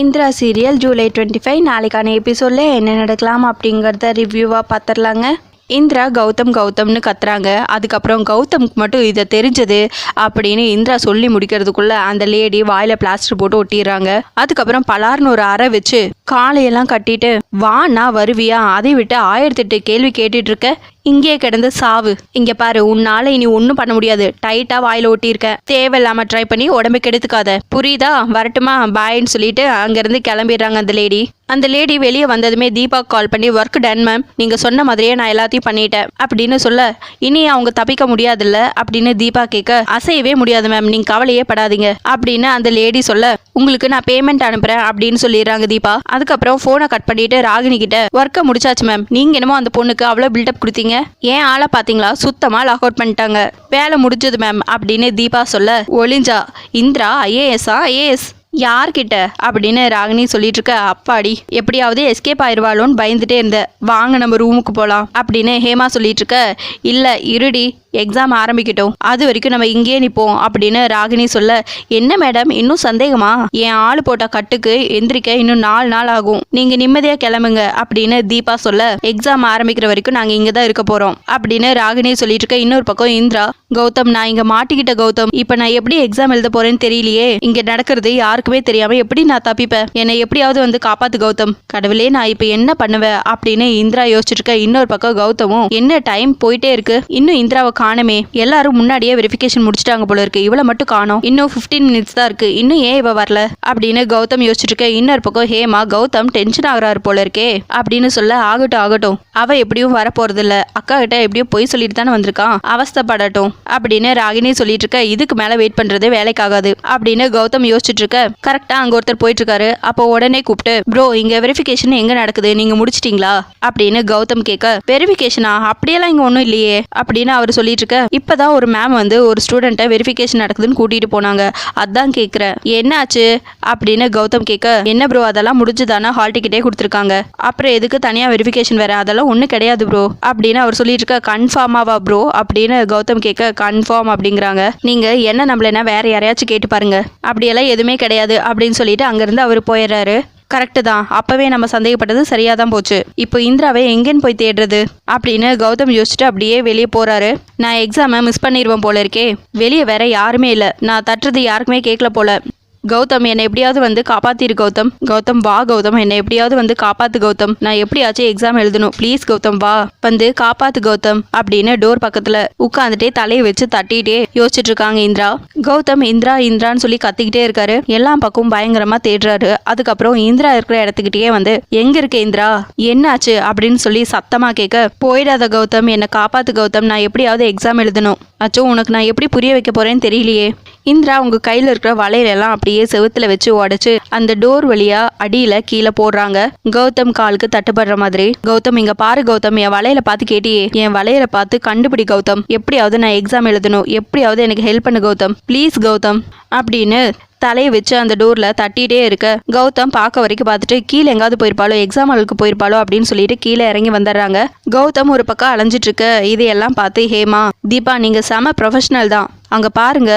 Indira serial July twenty five நாளைக்கான எபிசோடில் என்ன நடக்கலாம் அப்படிங்கிறத ரிவ்யூவாக பார்த்துடலாங்க இந்திரா கௌதம் கௌதம்னு கத்துறாங்க. அதுக்கப்புறம் கௌதம்க்கு மட்டும் இதை தெரிஞ்சது அப்படின்னு இந்திரா சொல்லி முடிக்கிறதுக்குள்ள அந்த லேடி வாயில பிளாஸ்டர் போட்டு ஒட்டிடுறாங்க. அதுக்கப்புறம் பலார்னு ஒரு அறை வச்சு காலையெல்லாம் கட்டிட்டு வா நான் வருவியா? அதை விட்டு ஆயிரத்தி எட்டு கேள்வி கேட்டுட்டு இருக்க. இங்கே கிடந்து சாவு. இங்க பாரு உன்னால இனி ஒன்றும் பண்ண முடியாது. டைட்டா வாயில ஒட்டியிருக்க. தேவையில்லாம ட்ரை பண்ணி உடம்பு கெடுத்துக்காத. புரியுதா? வரட்டுமா? பாய்ன்னு சொல்லிட்டு அங்கிருந்து கிளம்பிடுறாங்க அந்த லேடி அந்த லேடி வெளியே வந்ததுமே தீபா கால் பண்ணி ஒர்க் டன் மேம் நீங்க சொன்ன மாதிரியே நான் எல்லாத்தையும் பண்ணிட்டேன். அப்படின்னு சொல்ல இனி அவங்க தப்பிக்க முடியாதுல்ல? அப்படின்னு தீபா கேட்க அசையவே முடியாது மேம் நீங்க கவலையே படாதீங்க. அப்படின்னு அந்த லேடி சொல்ல உங்களுக்கு நான் பேமெண்ட் அனுப்புறேன் அப்படின்னு சொல்லிடுறாங்க தீபா. அதுக்கப்புறம் ஃபோனை கட் பண்ணிட்டு ராகினி கிட்ட ஒர்க்கை முடிச்சாச்சு மேம் நீங்க என்னமோ அந்த பொண்ணுக்கு அவ்வளோ பில்டப் கொடுத்தீங்க. ஏன் ஆளை பார்த்தீங்களா? சுத்தமாக லாக் அவுட் பண்ணிட்டாங்க. வேலை முடிஞ்சது மேம் அப்படின்னு தீபா சொல்ல ஒளிஞ்சா இந்திரா ஐஏஎஸ்ஸா ஐஏஎஸ் யார்கிட்ட? அப்படின்னு ராகினி சொல்லிட்டு இருக்க அப்பாடி எப்படியாவது எஸ்கேப் ஆயிடுவாளோன்னு பயந்துட்டே இருந்தேன் வாங்க நம்ம ரூமுக்கு போகலாம் அப்படின்னு ஹேமா சொல்லிட்டு இருக்க இல்லை இருடி எக்ஸாம் ஆரம்பிக்கட்டும். அது வரைக்கும் நம்ம இங்கேயே நிற்போம் அப்படின்னு ராகினி சொல்ல என்ன மேடம் இன்னும் சந்தேகமா? என் ஆள் போட்ட கட்டுக்கு எந்திரிக்க இன்னும் நாலு நாள் ஆகும். நீங்க நிம்மதியா கிளம்புங்க. அப்படின்னு தீபா சொல்ல எக்ஸாம் ஆரம்பிக்கிற வரைக்கும் நாங்க இங்க தான் இருக்க போறோம். அப்படின்னு ராகினி சொல்லிட்டு இருக்க இன்னொரு பக்கம் இந்திரா கௌதம் நான் இங்க மாட்டிக்கிட்ட கௌதம். இப்ப நான் எப்படி எக்ஸாம் எழுத போறேன்னு தெரியலையே. இங்க நடக்கிறது யாருக்குமே தெரியாம எப்படி நான் தப்பிப்பேன்? என்னை எப்படியாவது வந்து காப்பாத்து கௌதம். கடவுளே நான் இப்ப என்ன பண்ணுவேன் அப்படின்னு இந்திரா யோசிச்சுட்டு இருக்க இன்னொரு பக்கம் கௌதமும் என்ன டைம் போயிட்டே இருக்கு? இன்னும் இந்திராவை காணுமே. எல்லாரும் முன்னாடியே வெரிஃபிகேஷன் முடிச்சிட்டாங்க போல இருக்கு. இவளை மட்டும் காணும். இன்னும் 15 மினிட்ஸ் தான் இருக்கு. இன்னும் ஏன் இவ வரல? அப்படின்னு கௌதம் யோசிச்சுட்டு இருக்க இன்னொரு பக்கம் ஹேமா கௌதம் டென்ஷன் ஆகுறாரு போல இருக்கே. அப்படின்னு சொல்ல ஆகட்டும் ஆகட்டும். அவ எப்படியும் வர போறது இல்ல அக்கா கிட்ட எப்படியும் பொய் சொல்லிட்டு தானே வந்திருக்கான் அவஸ்தைப்படட்டும். அப்படின்னு ராகினி சொல்லிட்டு இருக்க இதுக்கு மேல வெயிட் பண்றது வேலைக்காகாது. அப்படின்னு கௌதம் யோசிச்சுட்டு இருக்க கரெக்டா அங்க ஒருத்தர் போயிட்டு இருக்காரு அப்போ உடனே கூப்பிட்டு ப்ரோ இங்க வெரிஃபிகேஷன் எங்க நடக்குது? நீங்க முடிச்சிட்டீங்களா? அப்படின்னு கௌதம் கேட்க வெரிஃபிகேஷனா அப்படியெல்லாம் இங்க ஒன்றும் இல்லையே. அப்படின்னு அவர் சொல்லிட்டு இருக்க இப்பதான் ஒரு மேம் வந்து ஒரு ஸ்டூடெண்ட்டை வெரிஃபிகேஷன் நடக்குதுன்னு கூட்டிட்டு போனாங்க. அதான் கேட்குறேன். என்னாச்சு? அப்படின்னு கௌதம் கேட்க என்ன ப்ரோ அதெல்லாம் முடிஞ்சுதானா? ஹால் டிக்கெட்டே கொடுத்துருக்காங்க. அப்புறம் எதுக்கு தனியா வெரிஃபிகேஷன் வேற? அதெல்லாம் ஒன்றும் கிடையாது ப்ரோ அப்படின்னு அவர் சொல்லிட்டு இருக்க கன்ஃபார்மாவா ப்ரோ அப்படின்னு கௌதம் கேட்க கன்ஃபார்ம் அப்படிங்கிறாங்க. நீங்க என்ன நம்மள வேற யாரையாச்சும் கேட்டு பாருங்க. அப்படியெல்லாம் எதுவுமே கிடையாது. அப்படின்னு சொல்லிட்டு அங்கேருந்து அவர் போயிடுறாரு. கரெக்டு தான். அப்பவே நம்ம சந்தேகப்பட்டது சரியா தான் போச்சு. இப்போ இந்திராவை எங்கேன்னு போய் தேடுறது? அப்படின்னு கௌதம் யோசிச்சுட்டு அப்படியே வெளியே போறாரு. நான் எக்ஸாமை மிஸ் பண்ணிடுவேன் போல இருக்கே. வெளியே வேற யாருமே இல்லை. நான் தட்டுறது யாருக்குமே கேட்கல போல. கௌதம் என்னை எப்படியாவது வந்து காப்பாத்திரு கௌதம். கௌதம் வா கௌதம் என்னை எப்படியாவது வந்து காப்பாத்து கௌதம். நான் எப்படியாச்சும் எக்ஸாம் எழுதணும். ப்ளீஸ் கௌதம் வா. வந்து காப்பாத்து கௌதம் அப்படின்னு டோர் பக்கத்துல உட்காந்துட்டே தலையை வச்சு தட்டிட்டே யோசிச்சுட்டு இருக்காங்க இந்திரா. கௌதம் இந்திரா இந்திரான்னு சொல்லி கத்திக்கிட்டே இருக்காரு. எல்லா பக்கமும் பயங்கரமா தேடுறாரு. அதுக்கப்புறம் இந்திரா இருக்கிற இடத்துக்கிட்டே வந்து எங்க இருக்கு இந்திரா? என்னாச்சு? அப்படின்னு சொல்லி சத்தமா கேட்க போயிடாத கௌதம் என்னை காப்பாத்து கௌதம். நான் எப்படியாவது எக்ஸாம் எழுதணும். அச்சோ உனக்கு நான் எப்படி புரிய வைக்க போறேன்னு தெரியலையே. இந்திரா அவங்க கையில இருக்கிற வளையலெல்லாம் அப்படியே செவுத்துல வச்சு உடைச்சு அந்த டோர் வழியா அடியில கீழே போடுறாங்க. கௌதம் காலுக்கு தட்டுப்படுற மாதிரி. கௌதம் இங்க பாரு கௌதம் என் வளையல பார்த்து கேட்டியே. என் வளையல பார்த்து கண்டுபிடி கௌதம். எப்படியாவது நான் எக்ஸாம் எழுதணும். எப்படியாவது எனக்கு ஹெல்ப் பண்ணு கௌதம். ப்ளீஸ் கௌதம். அப்படின்னு தலையை வச்சு அந்த டோர்ல தட்டிட்டே இருக்க. கௌதம் பார்க்க வரைக்கும் பார்த்துட்டு கீழே எங்காவது போயிருப்பாளோ எக்ஸாம் ஹாலுக்கு போயிருப்பாளோ அப்படின்னு சொல்லிட்டு கீழே இறங்கி வந்துடுறாங்க. கௌதம் ஒரு பக்கம் அலைஞ்சிட்டு இருக்க. இதையெல்லாம் பார்த்து ஹேமா தீபா நீங்க செம ப்ரொஃபஷனல் தான். அங்க பாருங்க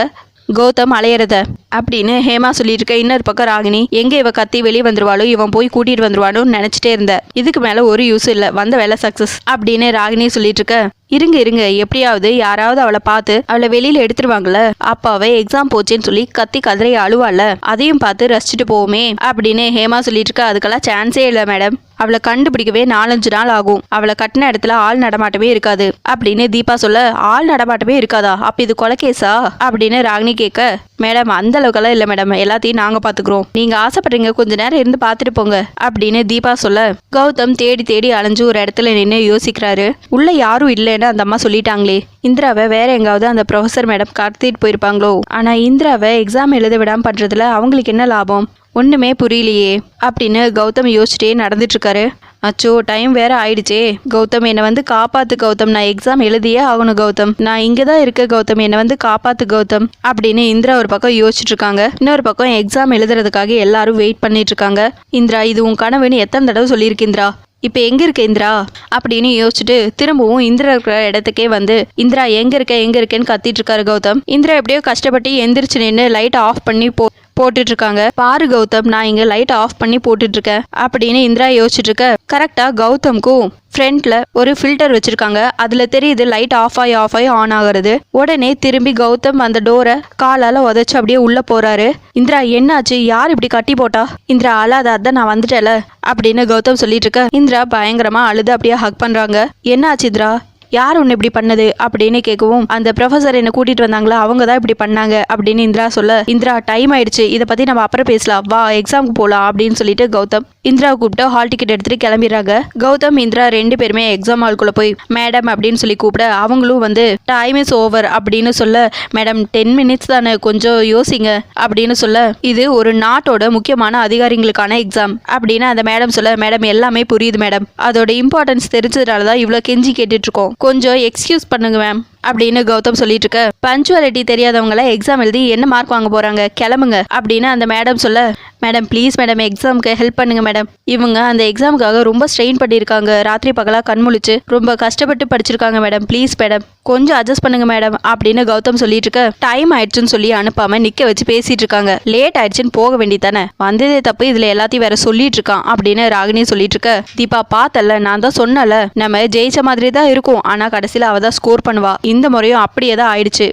கௌதம் அலையறத. அப்படின்னு ஹேமா சொல்லியிருக்க இன்னொரு பக்கம் ராகினி எங்கே இவ கத்தி வெளியே வந்துருவாளோ இவன் போய் கூட்டிட்டு வந்துருவானோன்னு நினைச்சிட்டே இருந்த. இதுக்கு மேல ஒரு யூஸ் இல்லை. வந்த வேலை சக்சஸ் அப்படின்னு ராகினி சொல்லிட்டு இருக்க. இருங்க இருங்க. எப்படியாவது யாராவது அவளை பார்த்து அவளை வெளியில எடுத்துருவாங்கல்ல? அப்பாவே எக்ஸாம் போச்சேன்னு சொல்லி கத்தி கதறி அழுவாள்ல? அதையும் பார்த்து ரசிச்சுட்டு போவோமே அப்படின்னு ஹேமா சொல்லிட்டு இருக்கா. அதுக்கெல்லாம் சான்ஸே இல்லை மேடம் அவளை கண்டுபிடிக்கவே நாலஞ்சு நாள் ஆகும். அவளை கட்டின இடத்துல ஆள் நடமாட்டமே இருக்காது. அப்படின்னு தீபா சொல்ல ஆள் நடமாட்டமே இருக்காதா? அப்ப இது கொலைகேஸா அப்படின்னு ராகினி கேட்க மேடம் அந்த அளவுக்கெல்லாம் இல்லை மேடம் எல்லாத்தையும் நாங்க பாத்துக்கிறோம். நீங்க ஆசைப்படுறீங்க. கொஞ்ச நேரம் இருந்து பார்த்துட்டு போங்க. அப்படின்னு தீபா சொல்ல கௌதம் தேடி தேடி அலைஞ்சு ஒரு இடத்துல நின்று யோசிக்கிறாரு. உள்ள யாரும் இல்லைன்னு அந்த அம்மா சொல்லிட்டாங்களே இந்திராவை வேற எங்காவது அந்த ப்ரொஃபசர் மேடம் கடத்திட்டு போயிருப்பாங்களோ? ஆனா இந்திராவை எக்ஸாம் எழுத விடாம பண்றதுல அவங்களுக்கு என்ன லாபம்? ஒண்ணுமே புரியலையே அப்படின்னு கௌதம் யோசிச்சுட்டே நடந்துட்டு இருக்காரு அச்சோ டைம் வேற ஆயிடுச்சே. கௌதம் என்னை வந்து காப்பாத்து கௌதம். நான் எக்ஸாம் எழுதியே ஆகணும் கௌதம். நான் இங்கே தான் இருக்க கௌதம். என்னை வந்து காப்பாத்து கௌதம் அப்படின்னு இந்திரா ஒரு பக்கம் யோசிச்சுட்டு இருக்காங்க இன்னொரு பக்கம் எக்ஸாம் எழுதுறதுக்காக எல்லாரும் வெயிட் பண்ணிட்டு இருக்காங்க இந்திரா இது உன் கனவுன்னு எத்தனை தடவை சொல்லியிருக்கு இந்திரா? இப்போ எங்க இருக்க இந்திரா? அப்படின்னு யோசிச்சுட்டு திரும்பவும் இந்திரா இருக்கிற இடத்துக்கே வந்து இந்திரா எங்க இருக்க எங்க இருக்கேன்னு கத்திட்டு இருக்காரு கௌதம். இந்திரா எப்படியோ கஷ்டப்பட்டு எந்திரிச்சு நின்று லைட் ஆஃப் பண்ணி போ போட்டுட்டு இருக்காங்க பாரு கௌதம் நான் இங்க லைட் ஆஃப் பண்ணி போட்டுட்டு இருக்கேன் அப்படின்னு இந்திரா யோசிச்சுட்டு இருக்க கரெக்டா கௌதம்க்கும் ஃப்ரண்ட்ல ஒரு ஃபில்டர் வச்சிருக்காங்க. அதுல தெரியுது லைட் ஆஃப் ஆகி ஆஃப் ஆகி ஆன் ஆகுறது. உடனே திரும்பி கௌதம் அந்த டோரை காலால உதச்சு அப்படியே உள்ள போறாரு. இந்திரா என்னாச்சு? யார் இப்படி கட்டி போட்டா? இந்திரா அழாத அதான் நான் வந்துட்டேல அப்படின்னு கௌதம் சொல்லிட்டு இருக்க இந்திரா பயங்கரமா அழுது அப்படியே ஹக் பண்றாங்க. என்னாச்சு இந்திரா? யார் உன்னை இப்படி பண்ணது? அப்படின்னு கேட்கவும் அந்த ப்ரொஃபசர் என்ன கூட்டிட்டு வந்தாங்களா? அவங்க தான் இப்படி பண்ணாங்க அப்படின்னு இந்திரா சொல்ல இந்திரா டைம் ஆயிடுச்சு. இதை பத்தி நம்ம அப்புறம் பேசலாம். வா எக்ஸாமுக்கு போகலாம் அப்படின்னு சொல்லிட்டு கௌதம் இந்திரா கூப்பிட்டு ஹால் டிக்கெட் எடுத்துட்டு கிளம்பிடுறாங்க. கௌதம் இந்திரா ரெண்டு பேருமே எக்ஸாம் ஹால்குள்ள போய் மேடம் அப்படின்னு சொல்லி கூப்பிட அவங்களும் வந்து டைம் இஸ் ஓவர் அப்படின்னு சொல்ல மேடம் டென் மினிட்ஸ் தானே கொஞ்சம் யோசிங்க அப்படின்னு சொல்ல இது ஒரு நாட்டோட முக்கியமான அதிகாரிகளுக்கான எக்ஸாம் அப்படின்னு அந்த மேடம் சொல்ல மேடம் எல்லாமே புரியுது மேடம் அதோட இம்பார்ட்டன்ஸ் தெரிஞ்சதுனால தான் இவ்வளோ கெஞ்சி கேட்டுட்டு இருக்கோம். கொஞ்சம் எக்ஸ்கியூஸ் பண்ணுங்க மேம் அப்படின்னு கௌதம் சொல்லிட்டு இருக்க பஞ்சுவாலிட்டி தெரியாதவங்கள எக்ஸாம் எழுதி என்ன மார்க் வாங்க போறாங்க? கிளம்புங்க அப்படின்னு அந்த மேடம் சொல்ல. மேடம் ப்ளீஸ் மேடம் எக்ஸாமுக்கு ஹெல்ப் பண்ணுங்க மேடம். இவங்க அந்த எக்ஸாமுக்காக ரொம்ப ஸ்ட்ரெயின் பண்ணியிருக்காங்க. ராத்திரி பகலா கண் முழிச்சு ரொம்ப கஷ்டப்பட்டு படிச்சிருக்காங்க மேடம். ப்ளீஸ் மேடம் கொஞ்சம் அட்ஜஸ்ட் பண்ணுங்க மேடம் அப்படின்னு கௌதம் சொல்லிட்டு இருக்க டைம் ஆயிடுச்சுன்னு சொல்லி அனுப்பாம நிக்க வச்சு பேசிட்டு இருக்காங்க லேட் ஆயிடுச்சுன்னு போக வேண்டியதானே வந்ததே தப்பு இதுல எல்லாத்தையும் வேற சொல்லிட்டு இருக்கான் அப்படின்னு ராகினி சொல்லிட்டு இருக்க தீபா பார்த்தல நான் தான் சொன்னல நம்ம ஜெயிச்ச மாதிரி தான் இருக்கும். ஆனா கடைசியில அவ தான் ஸ்கோர் பண்ணுவா. இந்த முறையும் அப்படியே தான் ஆயிடுச்சு.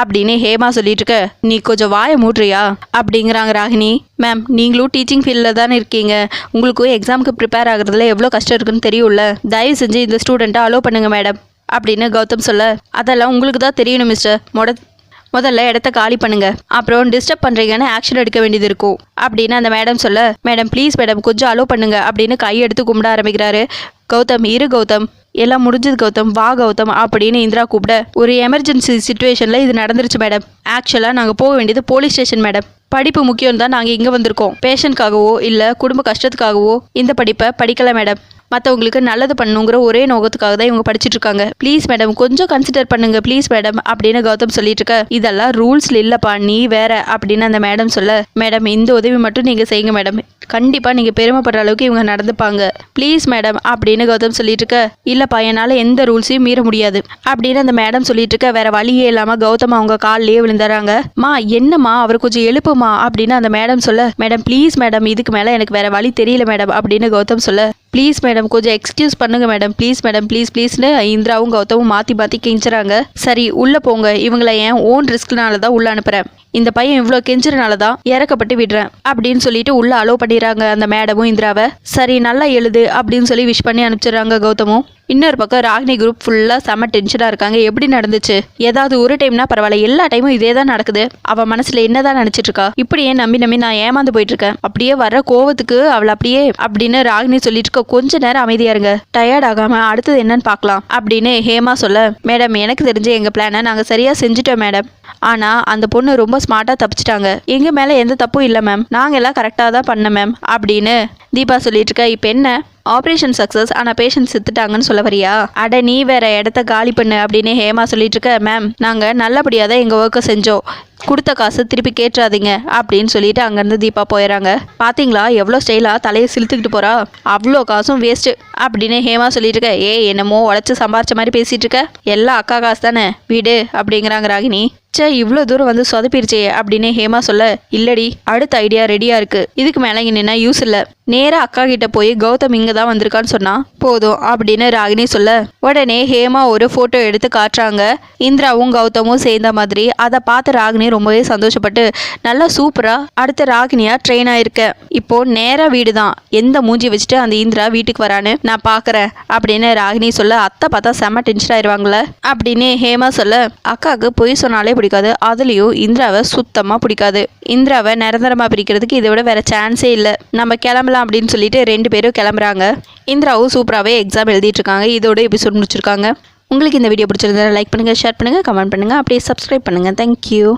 அப்படின்னு ஹேமா சொல்லிட்டு இருக்க நீ கொஞ்சம் வாயை மூட்றியா? அப்படிங்கிறாங்க ராகினி. மேம் நீங்களும் டீச்சிங் ஃபீல்டில் தானே இருக்கீங்க. உங்களுக்கும் எக்ஸாமுக்கு ப்ரிப்பேர் ஆகுறதுல எவ்வளோ கஷ்டம் இருக்குன்னு தெரியும்ல. தயவு செஞ்சு இந்த ஸ்டூடெண்ட்டை அலோவ் பண்ணுங்க மேடம் அப்படின்னு கௌதம் சொல்ல. அதெல்லாம் உங்களுக்கு தான் தெரியணும் மிஸ்டர் மொட முதல்ல இடத்த காலி பண்ணுங்க. அப்புறம் டிஸ்டர்ப் பண்ணுறீங்கன்னு ஆக்ஷன் எடுக்க வேண்டியது இருக்கும். அப்படின்னு அந்த மேடம் சொல்ல. மேடம் ப்ளீஸ் மேடம் கொஞ்சம் அலோவ் பண்ணுங்க. அப்படின்னு கையெடுத்து கும்பிட ஆரம்பிக்கிறாரு கௌதம். இரு கௌதம். எல்லாம் முடிஞ்சது கௌதம். வா கௌதம் அப்படின்னு இந்திரா கூப்பிட. ஒரு எமர்ஜென்சி சுச்சுவேஷனில் இது நடந்துருச்சு மேடம் ஆக்சுவலாக நாங்கள் போக வேண்டியது போலீஸ் ஸ்டேஷன் மேடம் படிப்பு முக்கியம் தான் நாங்கள் இங்கே வந்திருக்கோம். பேஷண்ட்காகவோ இல்லை குடும்ப கஷ்டத்துக்காகவோ இந்த படிப்பை படிக்கல மேடம் மற்றவங்களுக்கு நல்லது பண்ணணுங்கிற ஒரே நோக்கத்துக்காக தான் இவங்க படிச்சுட்டு இருக்காங்க. ப்ளீஸ் மேடம் கொஞ்சம் கன்சிடர் பண்ணுங்க ப்ளீஸ் மேடம் அப்படின்னு கௌதம் சொல்லிட்டு இருக்க. இதெல்லாம் ரூல்ஸ்ல இல்லப்பா நீ வேற அப்படின்னு அந்த மேடம் சொல்ல. மேடம் இந்த உதவி மட்டும் நீங்க செய்யுங்க மேடம் கண்டிப்பா நீங்க பெருமைப்படுற அளவுக்கு இவங்க நடந்துப்பாங்க. ப்ளீஸ் மேடம் அப்படின்னு கௌதம் சொல்லிட்டு இருக்க. இல்லப்பா என்னால எந்த ரூல்ஸையும் மீற முடியாது அப்படின்னு அந்த மேடம் சொல்லிட்டு இருக்க. வேற வழியே இல்லாம கௌதம் அவங்க காலிலேயே விழுந்துறாங்க மா என்னம்மா? அவர் கொஞ்சம் எழுப்புமா அப்படின்னு அந்த மேடம் சொல்ல மேடம் ப்ளீஸ் மேடம் இதுக்கு மேலே எனக்கு வேற வழி தெரியல மேடம் அப்படின்னு கௌதம் சொல்ல ப்ளீஸ் மேடம் கொஞ்சம் எக்ஸ்கியூஸ் பண்ணுங்க மேடம் ப்ளீஸ் மேடம் ப்ளீஸ் ப்ளீஸ்னு இந்திராவும் கௌதமும் மாற்றி மாற்றி கெஞ்சுறாங்க. சரி உள்ளே போங்க. இவங்களை என் ஓன் ரிஸ்க்னால தான் உள்ள அனுப்புகிறேன் இந்த பையன் இவ்வளோ கெஞ்சுறனால தான் இறக்கப்பட்டு விடுறேன் அப்படின்னு சொல்லிட்டு உள்ள அலோவ் பண்ணிடுறாங்க அந்த மேடமும் இந்திராவை. சரி நல்லா எழுது அப்படின்னு சொல்லி விஷ் பண்ணி அனுப்பிச்சிடுறாங்க கௌதமும். இன்னொரு பக்கம் ராகினி குரூப் ஃபுல்லாக செம்ம டென்ஷனாக இருக்காங்க. எப்படி நடந்துச்சு? ஏதாவது ஒரு டைம்னா பரவாயில்ல. எல்லா டைமும் இதே தான் நடக்குது. அவள் மனசில் என்னதான் நினச்சிட்டு இருக்கா? இப்படியே நம்பி நம்பி நான் ஏமாந்து போயிட்டு இருக்கேன். அப்படியே வர கோவத்துக்கு அவள் அப்படியே அப்படின்னு ராகினி சொல்லிட்டு இருக்க கொஞ்ச நேரம் அமைதியா இருங்க. டயர்ட் ஆகாம அடுத்தது என்னன்னு பார்க்கலாம். அப்படின்னு ஹேமா சொல்ல மேடம் எனக்கு தெரிஞ்ச எங்கள் பிளானை நாங்கள் சரியாக செஞ்சுட்டோம் மேடம். ஆனால் அந்த பொண்ணு ரொம்ப ஸ்மார்ட்டாக தப்பிச்சிட்டாங்க. எங்கள் மேலே எந்த தப்பும் இல்லை மேம் நாங்கள் எல்லாம் கரெக்டாக தான் பண்ண மேம் அப்படின்னு தீபா சொல்லிட்டு இருக்க இப்போ என்ன? ஆப்ரேஷன் சக்ஸஸ் ஆனால் பேஷண்ட் செத்துட்டாங்கன்னு சொல்ல வரியா? அட நீ வேற இடத்த காலி பண்ணு அப்படின்னு ஹேமா சொல்லிட்டு இருக்க. மேம் நாங்கள் நல்லபடியாக தான் எங்கள் ஒர்க்கை செஞ்சோம். கொடுத்த காசு திருப்பி கேட்டுறாதீங்க அப்படின்னு சொல்லிட்டு அங்கேருந்து தீபா போயிடறாங்க பார்த்தீங்களா எவ்வளோ ஸ்டைலாக தலையை சிலுத்துக்கிட்டு போகிறா அவ்வளோ காசும் வேஸ்ட்டு அப்படின்னு ஹேமா சொல்லிட்டு இருக்க. ஏ என்னமோ உழைச்சி சம்பாரிச்ச மாதிரி பேசிகிட்டு இருக்க. எல்லாம் அக்கா காசு தானே? வீடு அப்படிங்கிறாங்க ராகினி. ச்சே இவ்வளோ தூரம் வந்து சொதப்பிருச்சே அப்படின்னு ஹேமா சொல்ல இல்லடி அடுத்த ஐடியா ரெடியாக இருக்குது இதுக்கு மேலே இங்கே நின்னா யூஸ் இல்லை. நேராக அக்கா கிட்ட போய் கௌதம் இங்கே தான் வந்திருக்கான்னு சொன்னா போதும் அப்படின்னு ராகினி சொல்ல. உடனே ஹேமா ஒரு ஃபோட்டோ எடுத்து காட்டுறாங்க. இந்திராவும் கௌதமும் சேர்ந்த மாதிரி அதை பார்த்து ராகினி ரொம்பவே சந்தோஷப்பட்டு நல்லா சூப்பராக அடுத்த ராகினியாக ட்ரெயின் ஆயிருக்க. இப்போ நேராக வீடு தான் எந்த மூஞ்சி வச்சுட்டு அந்த இந்திரா வீட்டுக்கு வரான்னு நான் பார்க்குறேன் அப்படின்னு ராகினி சொல்ல. அத்தை பார்த்தா செம்ம டென்ஷன் ஆயிடுவாங்களே அப்படின்னு ஹேமா சொல்ல. அக்காவுக்கு பொய் சொன்னாலே பிடிக்காது. அதுலேயும் இந்திராவை சுத்தமாக பிடிக்காது. இந்திராவை நிரந்தரமாக பிரிக்கிறதுக்கு இதை விட வேற சான்ஸே இல்லை. நம்ம கிளம்பலாம் அப்படின்னு சொல்லிட்டு ரெண்டு பேரும் கிளம்புறாங்க. இந்திராவும் சூப்பராகவே எக்ஸாம் எழுதிட்டு இருக்காங்க இதோட எபிசோட் முடிச்சிருக்காங்க. உங்களுக்கு இந்த வீடியோ பிடிச்சிருந்தா லைக் பண்ணுங்கள் ஷேர் பண்ணுங்கள் கமெண்ட் பண்ணுங்கள் அப்படியே சப்ஸ்கிரைப் பண்ணுங்கள் தேங்க்யூ